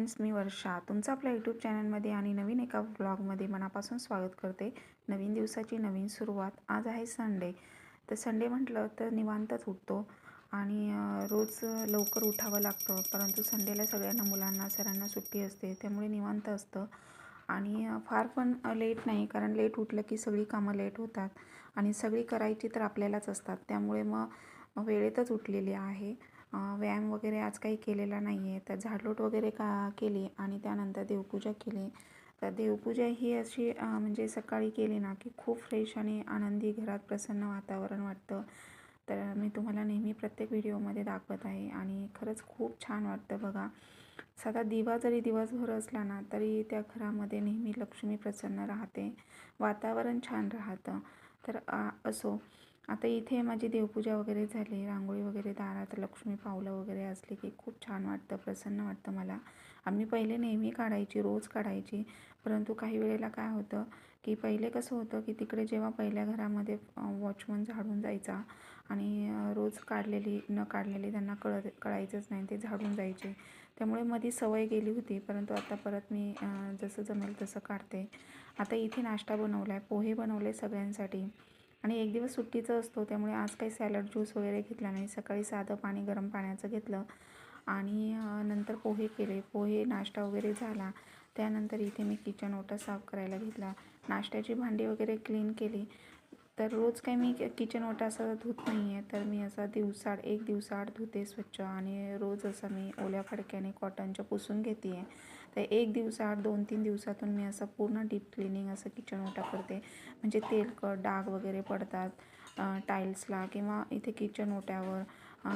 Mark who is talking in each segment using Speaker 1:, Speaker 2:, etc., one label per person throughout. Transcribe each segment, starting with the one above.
Speaker 1: Friends मी वर्षा. तुमचं आपल्या YouTube चॅनलमध्ये आणि नवीन एका ब्लॉगमध्ये मनापासून स्वागत करते. नवीन दिवसाची नवीन सुरुवात. आज आहे संडे तर संडे म्हटलं तर निवांतच उठतो आणि रोज लवकर उठावं लागतं. परंतु संडेला सगळ्यांना मुलांना सरांना सुट्टी असते. त्यामुळे निवांत असतं. आणि फार पण लेट नाही. कारण लेट उठलं की सगळी कामं लेट होतात. आणि सगळी करायची तर आपल्यालाच असतात. त्यामुळे मग वेळेतच उठलेली आहे. व्यायाम वगैरे आज काही केलेला नाही आहे तर झाडलोट वगैरे का केली आणि त्यानंतर देवपूजा केली. तर देवपूजा ही अशी म्हणजे सकाळी केली ना की खूप फ्रेश आणि आनंदी घरात प्रसन्न वातावरण वाटतं. तर मी तुम्हाला नेहमी प्रत्येक व्हिडिओमध्ये दाखवत आहे आणि खरंच खूप छान वाटतं बघा. साधा दिवा जरी दिवसभर असला ना तरी त्या घरामध्ये नेहमी लक्ष्मी प्रसन्न राहते. वातावरण छान राहतं. तर असो. आता इथे माझी देवपूजा वगैरे झाली रांगोळी वगैरे दारात लक्ष्मी पावलं वगैरे असली की खूप छान वाटतं प्रसन्न वाटतं मला. आम्ही पहिले नेहमी काढायची रोज काढायची. परंतु काही वेळेला काय होतं की पहिले कसं होतं की तिकडे जेव्हा पहिल्या घरामध्ये वॉचमन झाडून जायचा आणि रोज काढलेली न काढलेली त्यांना कळत कळायचंच नाही ते झाडून जायचे. त्यामुळे मधी सवय गेली होती परंतु आता परत मी जसं जमेल तसं काढते. आता इथे नाश्ता बनवला आहे पोहे बनवले सगळ्यांसाठी. आणि एक दिवस सुट्टीचं असतो त्यामुळे आज काही सॅलड ज्यूस वगैरे घेतला नाही. सकाळी साधं पाणी गरम पाण्याचं घेतलं आणि नंतर पोहे केले. पोहे नाश्ता वगैरे झाला. त्यानंतर इथे मी किचन ओटा साफ करायला घेतला. नाश्त्याची भांडी वगैरे क्लीन केली. तर रोज काही मी किचन ओटा असं धुत नाही आहे तर मी असा दिवसाड एक दिवसाआड धुते स्वच्छ आणि रोज असं मी ओल्या फडक्याने कॉटनच्या पुसून घेते आहे तर एक दिवसाआड दोन तीन दिवसातून मी असं पूर्ण डीप क्लिनिंग असं किचन ओटा करते. म्हणजे तेलकट डाग वगैरे पडतात टाईल्सला किंवा इथे किचन ओट्यावर.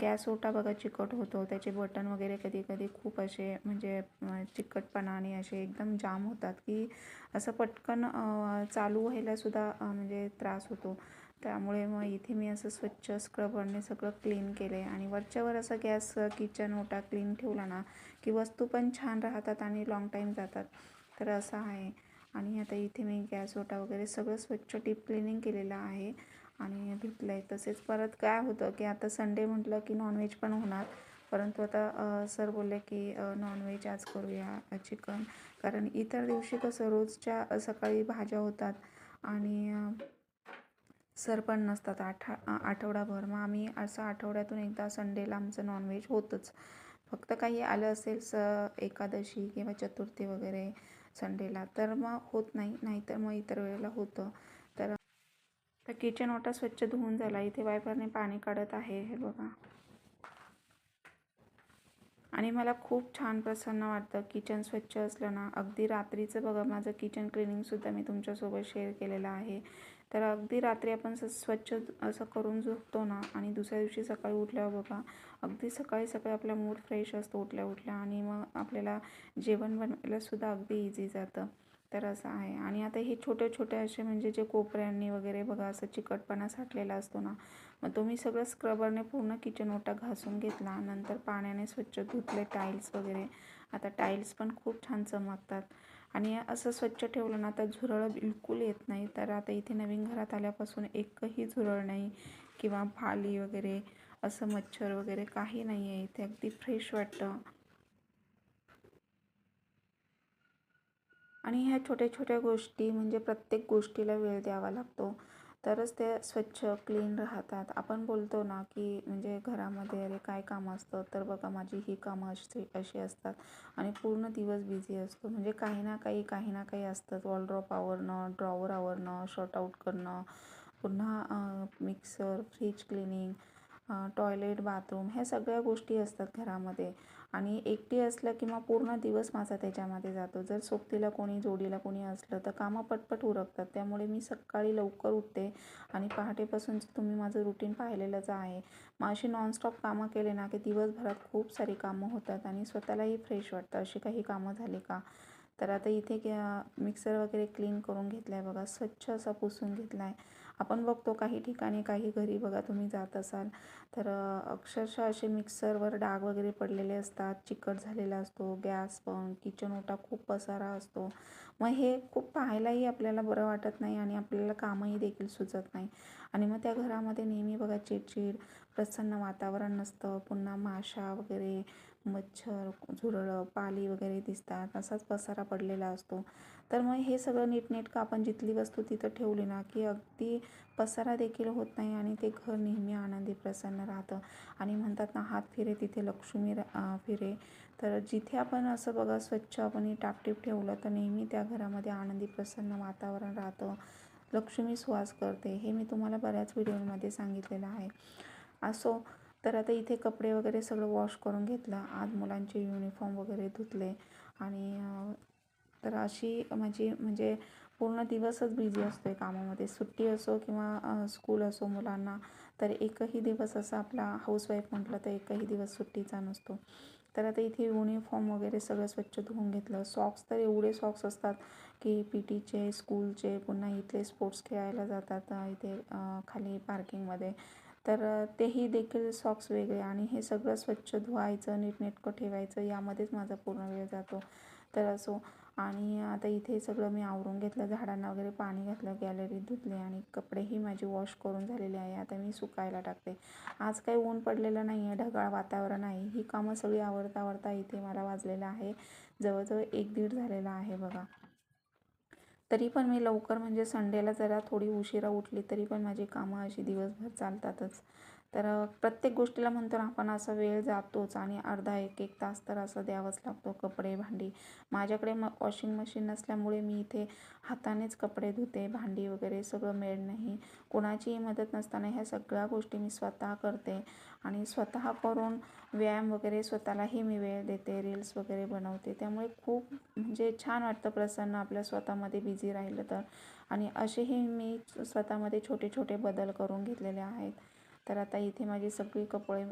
Speaker 1: गॅस ओटा बघा चिकट होतो. त्याचे बटन वगैरे कधी कधी खूप असे म्हणजे चिकटपणाने असे एकदम जाम होतात की असं पटकन चालू व्हायलासुद्धा म्हणजे त्रास होतो. त्यामुळे मग इथे मी असं स्वच्छ स्क्रबरने सगळं क्लीन केलं आहे आणि वरच्यावर असं गॅस किचन ओटा क्लीन ठेवला ना की वस्तू पण छान राहतात आणि लाँग टाईम जातात. तर असं आहे. आणि आता इथे मी गॅस ओटा वगैरे सगळं स्वच्छ टीप क्लिनिंग केलेलं आहे. आणि धुतलं आहे तसेच परत काय होतं की आता संडे म्हटलं की नॉनव्हेज पण होणार. परंतु आता सर बोलले की नॉनव्हेज आज करूया चिकन कारण इतर दिवशी कसं रोजच्या सकाळी भाज्या होतात आणि सर पण नसतात आठा आठवडाभर. मग आम्ही असं आठवड्यातून एकदा संडेला आमचं नॉनव्हेज होतंच. फक्त काही आलं असेल स एकादशी किंवा चतुर्थी वगैरे संडेला तर मग होत नाही. नाहीतर मग इतर वेळेला होतं. तर किचन ओटा स्वच्छ धुवून झाला. इथे वायपरने पाणी काढत आहे. हे बघा. आणि मला खूप छान प्रसन्न वाटतं किचन स्वच्छ असलं ना. अगदी रात्रीचं बघा. माझं किचन क्लिनिंगसुद्धा मी तुमच्यासोबत शेअर केलेलं आहे. तर अगदी रात्री आपण स स्वच्छ असं करून झोपतो ना आणि दुसऱ्या दिवशी सकाळी उठल्यावर बघा. अगदी सकाळी सकाळी आपला मूड फ्रेश असतो. उठल्या उठल्या आणि मग आपल्याला जेवण बनवायलासुद्धा अगदी इझी जातं. तर असं आहे. आणि आता हे छोटे छोटे असे म्हणजे जे कोपऱ्यांनी वगैरे बघा असं चिकटपणा साठलेला असतो ना मग तो मी सगळं स्क्रबरने पूर्ण किचन ओटा घासून घेतला. नंतर पाण्याने स्वच्छ धुतले टाईल्स वगैरे. आता टाईल्स पण खूप छान चमकतात. आणि असं स्वच्छ ठेवलं ना तर झुरळ बिलकुल येत नाही. तर आता इथे नवीन घरात आल्यापासून एकही झुरळ नाही किंवा फाली वगैरे असं मच्छर वगैरे काही नाही आहे इथे अगदी फ्रेश वाटतं. आणि ह्या छोट्या छोट्या गोष्टी म्हणजे प्रत्येक गोष्टीला वेळ द्यावा लागतो. तरच ते स्वच्छ क्लीन राहतात. आपण बोलतो ना की म्हणजे घरामध्ये अरे काय कामं असतं तर बघा माझी ही कामं अशी अशी असतात. आणि पूर्ण दिवस बिझी असतो. म्हणजे काही ना काही काही ना काही असतं वॉलड्रॉप आवरणं ड्रॉवर आवरणं शॉर्ट आऊट करणं पुन्हा mixer fridge cleaning toilet bathroom ह्या सगळ्या गोष्टी असतात घरामध्ये. आणि एकटी असलं की मग पूर्ण दिवस माझा त्याच्यामध्ये जातो. जर सोबतीला कोणी जोडीला कोणी असलं तर कामं पटपट उरकतात. त्यामुळे मी सकाळी लवकर उठते आणि पहाटेपासून तुम्ही माझं रुटीन पाहिलेलंच आहे. मग अशी नॉनस्टॉप कामं केले ना की दिवसभरात खूप सारी कामं होतात आणि स्वतःलाही फ्रेश वाटतं. अशी काही कामं झाली का? तर आता इथे मिक्सर वगैरे क्लीन करून घेतला आहे बघा. स्वच्छ असा पुसून घेतला आहे आपण बघतो काही ठिकाणी काही घरी बघा तुम्ही जात असाल तर अक्षरशः असे मिक्सरवर डाग वगैरे पडलेले असतात चिकट झालेला असतो गॅस पण किचन ओटा खूप पसारा असतो. मग हे खूप पाहायलाही आपल्याला बरं वाटत नाही आणि आपल्याला कामही देखील सुचत नाही. आणि मग त्या घरामध्ये नेहमी बघा चिडचिड प्रसन्न वातावरण नसतं पुन्हा माशा वगैरे मच्छर झुरळं पाली वगैरे दिसतात. असाच पसारा पडलेला असतो. तर मग हे सगळं नीटनेटकं आपण जिथली वस्तू तिथं ठेवली ना की अगदी पसारा देखील होत नाही आणि ते घर नेहमी आनंदी प्रसन्न राहतं. आणि म्हणतात ना हात फिरे तिथे लक्ष्मी रा फिरे. तर जिथे आपण असं बघा स्वच्छ आपण टापटीप ठेवलं तर नेहमी त्या घरामध्ये आनंदी प्रसन्न वातावरण राहतं. लक्ष्मी सुवास करते. हे मी तुम्हाला बऱ्याच व्हिडिओमध्ये सांगितलेलं आहे. असो तर आता इथे कपडे वगैरे सगळं वॉश करून घेतलं. आज मुलांचे युनिफॉर्म वगैरे धुतले. आणि तर अशी माझी म्हणजे पूर्ण दिवसच बिझी असतो आहे कामामध्ये. सुट्टी असो किंवा स्कूल असो मुलांना तर एकही दिवस असा आपला हाऊसवाईफ म्हटलं तर एकही दिवस सुट्टीचा नसतो. तर आता इथे युनिफॉर्म वगैरे सगळं स्वच्छ धुवून घेतलं. सॉक्स तर एवढे सॉक्स असतात की पी टीचे स्कूलचे पुन्हा इथले स्पोर्ट्स खेळायला जातात इथे खाली पार्किंगमध्ये तर तेही देखील सॉक्स वेगळे आणि हे सगळं स्वच्छ धुवायचं नीटनेटकं ठेवायचं यामध्येच माझा पूर्ण वेळ जातो. तर असो आणि आता इथे सगळं मी आवरून घेतलं झाडांना वगैरे पाणी घातलं गॅलरीत धुतले आणि कपडेही माझे वॉश करून झालेले आहे. आता मी सुकायला टाकते. आज काही ऊन पडलेलं नाही आहे ढगाळ वातावरण आहे. ही कामं सगळी आवडता आवडता इथे मला वाजलेलं आहे. जवळजवळ एक दीड झालेला आहे बघा. तरी पण मी लवकर म्हणजे संडेला जरा थोडी उशिरा उठली तरी पण माझी कामं अशी दिवसभर चालतातच. तर प्रत्येक गोष्टीला म्हणतो ना आपण असा वेळ जातोच आणि अर्धा एक एक तास तर असं द्यावंच लागतो कपडे भांडी. माझ्याकडे म वॉशिंग मशीन नसल्यामुळे मी इथे हातानेच कपडे धुते भांडी वगैरे सगळं मिळ नाही. कोणाचीही मदत नसताना ह्या सगळ्या गोष्टी मी स्वतः करते आणि स्वतः करून व्यायाम वगैरे स्वतःलाही मी वेळ देते रील्स वगैरे बनवते. त्यामुळे खूप म्हणजे छान वाटतं प्रसन्न आपल्या स्वतःमध्ये बिझी राहिलं तर. आणि असेही मी स्वतःमध्ये छोटे छोटे बदल करून घेतलेले आहेत. तर आता इथे माझी सगळी कपडे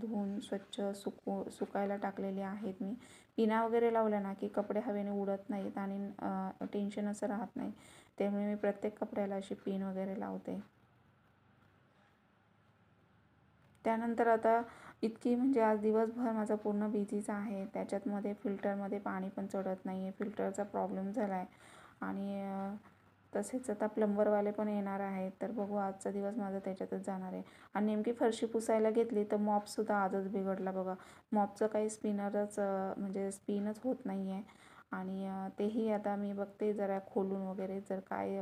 Speaker 1: धुवून स्वच्छ सुकू सुकायला टाकलेले आहेत मी. पिना वगैरे लावल्या ना की कपडे हवेने उडत नाहीत आणि टेन्शन असं राहत नाही. त्यामुळे मी प्रत्येक कपड्याला अशी पिन वगैरे लावते. त्यानंतर आता इतकी म्हणजे आज दिवसभर माझा पूर्ण बिझीच आहे. त्याच्यातमध्ये फिल्टरमध्ये पाणी पण चढत नाही आहे फिल्टरचा प्रॉब्लेम झाला आहे आणि तसेच आता प्लंबरवाले पण येणार आहेत. तर बघू आजचा दिवस माझा त्याच्यातच जाणार आहे. आणि नेमकी फरशी पुसायला घेतली तर मॉपसुद्धा आजच बिघडला बघा. मॉपचं काही स्पिनरच म्हणजे स्पिनच होत नाही आहे आणि तेही आता मी बघते जरा खोलून वगैरे. जर काय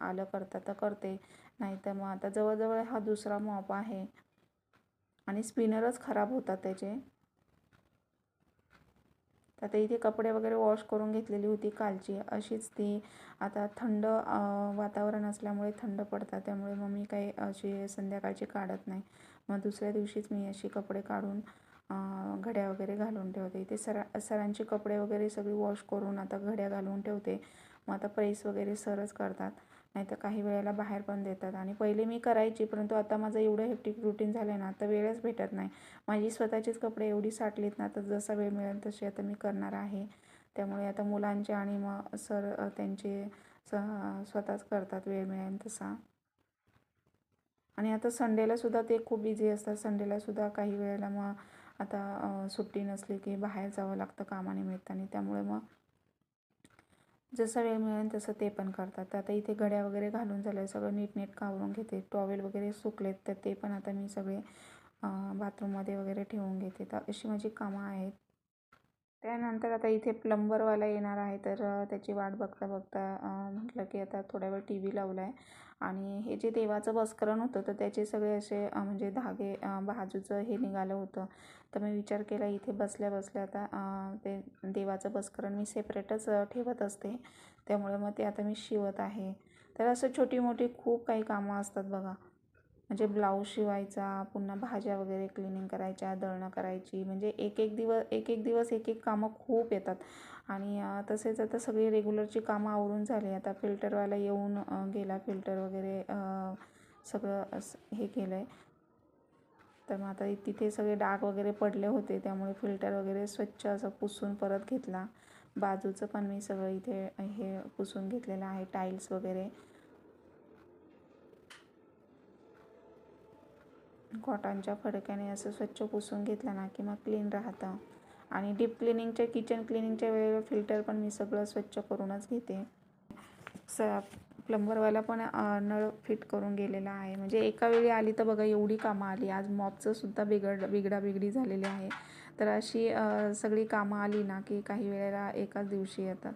Speaker 1: आलं करता तर करते. नाही तर मग आता जवळजवळ हा दुसरा मॉप आहे. आणि स्पिनरच खराब होतात त्याचे. आता इथे कपडे वगैरे वॉश करून घेतलेली होती कालची. अशीच ती आता थंड वातावरण असल्यामुळे थंड पडतात. त्यामुळे मग मी काही अशी संध्याकाळची काढत नाही. मग दुसऱ्या दिवशीच मी अशी कपडे काढून घड्या वगैरे घालून ठेवते. इथे सरा सरांचे कपडे वगैरे सगळी वॉश करून आता घड्या घालून ठेवते. मग आता प्रेस वगैरे सरच करतात. नाही तर काही वेळेला बाहेर पण देतात. आणि पहिले मी करायची परंतु आता माझं एवढं हेक्टिक रुटीन झालं आहे ना आता वेळच भेटत नाही. माझी स्वतःचीच कपडे एवढी साठलीत ना तर जसा वेळ मिळेल तशी आता मी करणार आहे. त्यामुळे आता मुलांचे आणि मग सर त्यांचे स स्वतःच करतात वेळ मिळेल तसा. आणि आता संडेलासुद्धा ते खूप बिझी असतात. संडेलासुद्धा काही वेळेला मग आता सुट्टी नसली की बाहेर जावं लागतं कामानिमित्ताने. त्यामुळे मग जसं वेळ मिळेल तसं ते पण करतात. आता इथे घड्या वगैरे घालून झालं सगळं नीटनेट कावरून घेते. टॉवेल वगैरे सुकलेत तर ते पण आता मी सगळे बाथरूममध्ये वगैरे ठेवून घेते. तर अशी माझी कामं आहेत. त्यानंतर आता इथे प्लंबरवाला येणार आहे. तर त्याची वाट बघता बघता म्हटलं की आता थोड्या वेळ टी व्ही लावला आहे आणि हे जे देवाचं वस्करण होतं तर त्याचे सगळे असे म्हणजे धागे बाजूचं हे निघालं होतं. तर मी विचार केला इथे बसल्या बसल्या आता ते देवाचं वस्करण मी सेपरेटच ठेवत असते. त्यामुळे मग ते आता मी शिवत आहे. तर असं छोटी मोठी खूप काही कामं असतात बघा. म्हणजे ब्लाऊज शिवायचा पुन्हा भाज्या वगैरे क्लिनिंग करायच्या दळणं करायची म्हणजे एक एक दिवस एक एक दिवस एक एक कामं खूप येतात. आणि तसेच आता सगळी रेग्युलरची कामं आवरून झाली आता फिल्टरवाला येऊन गेला फिल्टर वगैरे सगळं हे केलं आहे तर मग आता तिथे सगळे डाग वगैरे पडले होते त्यामुळे फिल्टर वगैरे स्वच्छ असं पुसून परत घेतला. बाजूचं पण मी सगळं इथे हे पुसून घेतलेलं आहे टाईल्स वगैरे. कॉटनच्या फडक्याने असं स्वच्छ पुसून घेतलं ना की मग क्लीन राहतं. आणि डीप क्लिनिंगच्या किचन क्लिनिंगच्या वेळेवर फिल्टर पण मी सगळं स्वच्छ करूनच घेते. स प्लंबरवाला पण नळ फिट करून गेलेला आहे. म्हणजे एका वेळी आली तर बघा एवढी कामं आली. आज मॉपचं सुद्धा बिघड बिघडाबिघडी झालेली आहे. तर अशी सगळी कामं आली ना की काही वेळेला एकाच दिवशी येतात.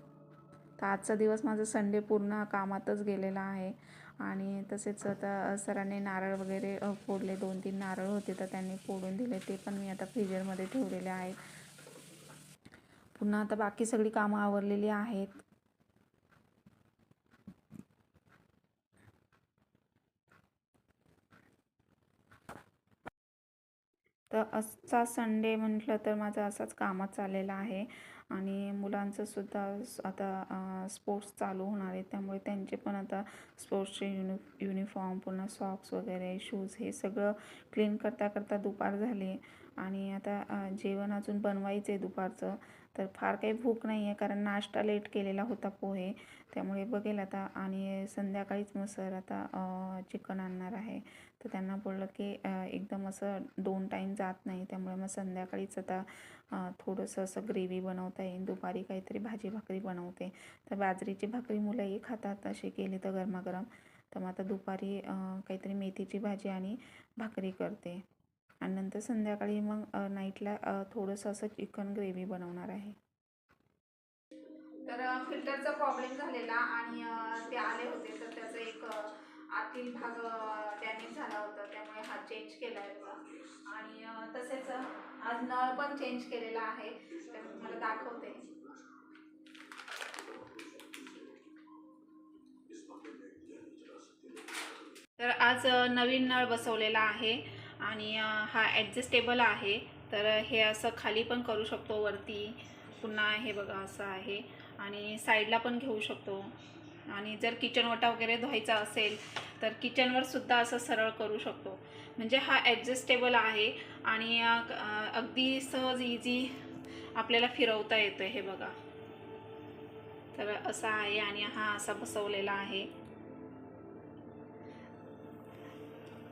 Speaker 1: तर आजचा दिवस माझा संडे पूर्ण कामातच गेलेला आहे. आणि तसेच आता सरांनी नारळ वगैरे फोडले. दोन तीन नारळ होते तर त्यांनी फोडून दिले. ते पण मी आता फ्रीजरमध्ये ठेवलेले आहेत. पुन्हा आता बाकी सगळी कामं आवरलेली आहेत. तर आजचा संडे म्हटलं तर माझा असाच कामात चाललेला आहे आणि मुलांचं सुद्धा आता स्पोर्ट्स चालू होणार आहे. त्यामुळे त्यांचे पण आता स्पोर्ट्सचे युनि युनिफॉर्म पुन्हा सॉक्स वगैरे शूज हे सगळं क्लीन करता करता दुपार झाली. आणि आता जेवण अजून बनवायचं आहे दुपारचं. तर फार काही भूक नाही आहे कारण नाश्ता लेट केलेला होता पोहे. त्यामुळे बघेल आता. आणि संध्याकाळीच मग सर आता चिकन आणणार आहे. तर त्यांना बोललं की एकदम असं दोन टाईम जात नाही. त्यामुळे मग संध्याकाळीच आता थोडंसं असं ग्रेव्ही बनवता येईल. दुपारी काहीतरी भाजी भाकरी बनवते. तर बाजरीची भाकरी मुलंही खातात अशी केली तर गरमागरम. तर मग आता दुपारी काहीतरी मेथीची भाजी आणि भाकरी करते. आणि नंतर संध्याकाळी मग नाईटला थोडंसं असं चिकन ग्रेव्ही बनवणार आहे. तर फिल्टरचा प्रॉब्लेम झालेला आणि ते आले होते. तर त्याचा एक आतील भाग डॅमेज झाला होता. त्यामुळे हा चेंज केला आहे बघा. आणि तसेच आज नळ पण चेंज केलेला आहे. तर तुम्हाला दाखवते. तर आज नवीन नळ बसवलेला आहे. आणि हा ॲडजस्टेबल आहे. तर हे असं खाली पण करू शकतो वरती पुन्हा हे बघा असं आहे. आणि साईडला पण घेऊ शकतो. आणि जर किचन वटा वगैरे धुवायचा असेल तर किचनवर सुद्धा असं सरळ करू शकतो. म्हणजे हा ॲडजस्टेबल आहे आणि अगदी सहज इझी आपल्याला फिरवता येतं हे बघा. तर असा आहे आणि हा असा बसवलेला आहे.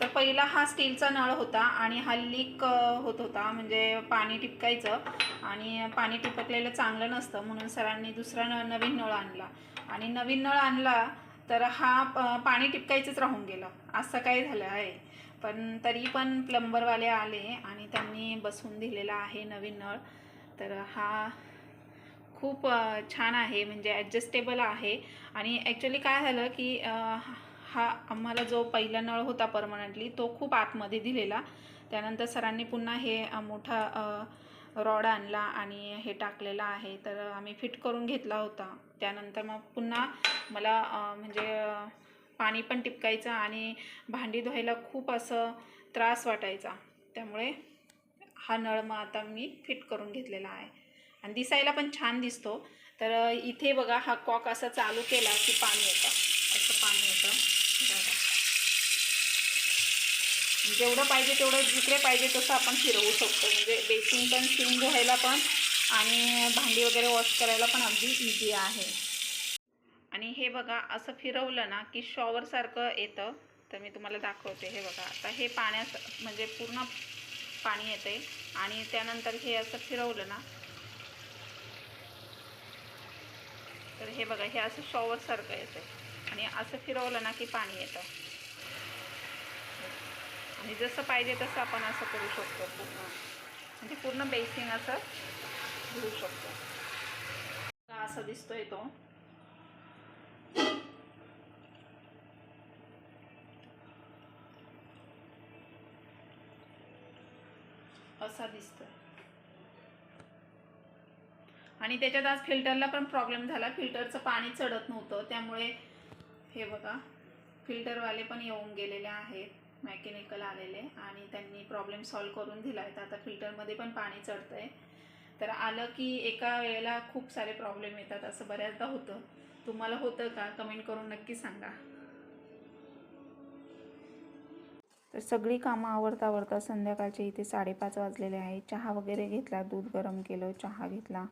Speaker 1: तर पहिला हा स्टीलचा नळ होता आणि हा लीक होत होता. म्हणजे पाणी टिपकायचं आणि पाणी टिपकलेलं चांगलं नसतं म्हणून सरांनी दुसरा नळ नवीन नळ आणला. आणि नवीन नळ आणला तर हा पाणी टिपकायचंच राहून गेलं. असं काय झालं आहे. पण तरी पण प्लंबरवाले आले आणि त्यांनी बसवून दिलेला आहे नवीन नळ. तर हा खूप छान आहे. म्हणजे ॲडजस्टेबल आहे. आणि ॲक्च्युली काय झालं की हा आम्हाला जो पहिला नळ होता परमनंटली तो खूप आतमध्ये दिलेला. त्यानंतर सरांनी पुन्हा हे मोठा रॉड आणला आणि हे टाकलेला आहे. तर आम्ही फिट करून घेतला होता. त्यानंतर मग पुन्हा मला म्हणजे पाणी पण टिपकायचं आणि भांडी धुवायला खूप असं त्रास वाटायचा. त्यामुळे हा नळ मग आता मी फिट करून घेतलेला आहे. आणि दिसायला पण छान दिसतो. तर इथे बघा हा कॉक असा चालू केला की पाणी येतं. असं पाणी येतं. जेवढं पाहिजे तेवढं जिकडे पाहिजे तसं आपण फिरवू शकतो. म्हणजे बेसिन पण शिवून धुवायला पण आणि भांडी वगैरे वॉश करायला पण अगदी इझी आहे. आणि हे बघा असं फिरवलं ना की शॉवरसारखं येतं. तर मी तुम्हाला दाखवते. हे बघा आता हे पाण्यात म्हणजे पूर्ण पाणी येते आणि त्यानंतर हे असं फिरवलं ना. तर हे बघा हे असं शॉवरसारखं येतं आणि असं फिरवलं ना की पाणी येतं. आणि जसं पाहिजे तसं आपण असं करू शकतो पूर्ण. म्हणजे पूर्ण बेसिंग असं घेऊ शकतो. असं दिसतोय तो. असा दिसतोय. आणि त्याच्यात आज फिल्टरला पण प्रॉब्लेम झाला. फिल्टरचं पाणी चढत नव्हतं. त्यामुळे हे बघा फिल्टरवाले पण येऊन गेलेले आहेत मॅकॅनिकल आलेले आणि त्यांनी प्रॉब्लेम सॉल्व करून दिला आहे तर आता फिल्टरमध्ये पण पाणी चढतं आहे तर आलं की एका वेळेला खूप सारे प्रॉब्लेम येतात असं बऱ्याचदा होतं. तुम्हाला होतं का? कमेंट करून नक्की सांगा. तर सगळी कामं आवरता आवरता संध्याकाळचे इथे साडेपाच वाजलेले आहे चहा वगैरे घेतला दूध गरम केलं चहा घेतला.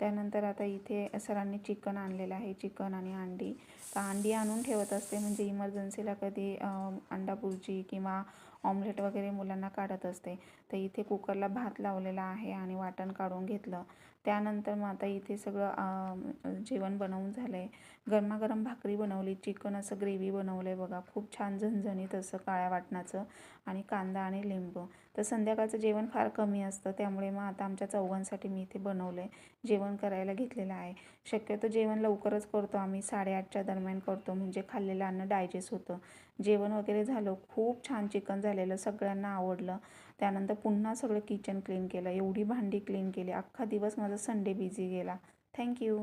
Speaker 1: त्यानंतर आता इथे सरांनी चिकन आणलेलं आहे चिकन आणि अंडी. तर अंडी आणून ठेवत असते म्हणजे इमर्जन्सीला कधी अंडा भुर्जी किंवा ऑमलेट वगैरे मुलांना काढत असते. तर इथे कुकरला भात लावलेला आहे आणि वाटण काढून घेतलं. त्यानंतर मग आता इथे सगळं जेवण बनवून झालं आहे गरमागरम भाकरी बनवली चिकन असं ग्रेव्ही बनवलं आहे बघा. खूप छान झणझणीत असं काळ्या वाटणाचं आणि कांदा आणि लिंबू. तर संध्याकाळचं जेवण फार कमी असतं त्यामुळे मग आता आमच्या चौघांसाठी मी इथे बनवलं आहे जेवण करायला घेतलेलं आहे. शक्यतो जेवण लवकरच करतो आम्ही. साडेआठच्या दरम्यान करतो म्हणजे खाल्लेलं अन्न डायजेस्ट होतं. जेवण वगैरे झालं खूप छान चिकन झालेलं सगळ्यांना आवडलं. त्यानंतर पुन्हा सगळं किचन क्लीन केलं एवढी भांडी क्लीन केली अख्खा दिवस माझा संडे बिझी गेला. थँक्यू